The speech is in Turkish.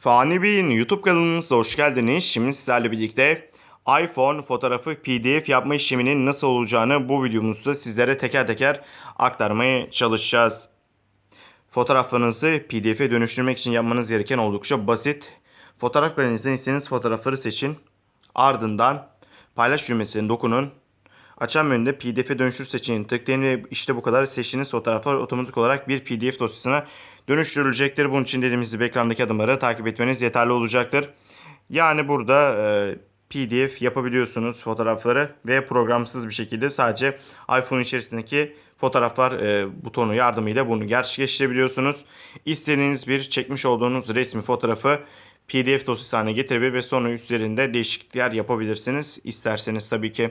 Fani Bey'in YouTube kanalımıza hoş geldiniz. Şimdi sizlerle birlikte iPhone fotoğrafı PDF yapma işleminin nasıl olacağını bu videomuzda sizlere teker teker aktarmaya çalışacağız. Fotoğraflarınızı PDF'e dönüştürmek için yapmanız gereken oldukça basit. Fotoğraf kalenizden istediğiniz fotoğrafları seçin. Ardından paylaş düğmesine dokunun. Açan menüde PDF'e dönüştür seçeneğini tıklayın ve işte bu kadar seçtiğiniz fotoğraflar otomatik olarak bir PDF dosyasına dönüştürülecektir. Bunun için dediğimiz gibi ekrandaki adımları takip etmeniz yeterli olacaktır. Yani burada e, PDF yapabiliyorsunuz fotoğrafları ve programsız bir şekilde sadece iPhone içerisindeki fotoğraflar e, butonu yardımıyla bunu gerçekleştirebiliyorsunuz. İstediğiniz bir çekmiş olduğunuz resmi fotoğrafı PDF dosyası haline getirebilir ve sonra üzerinde değişiklikler yapabilirsiniz. İsterseniz tabii ki.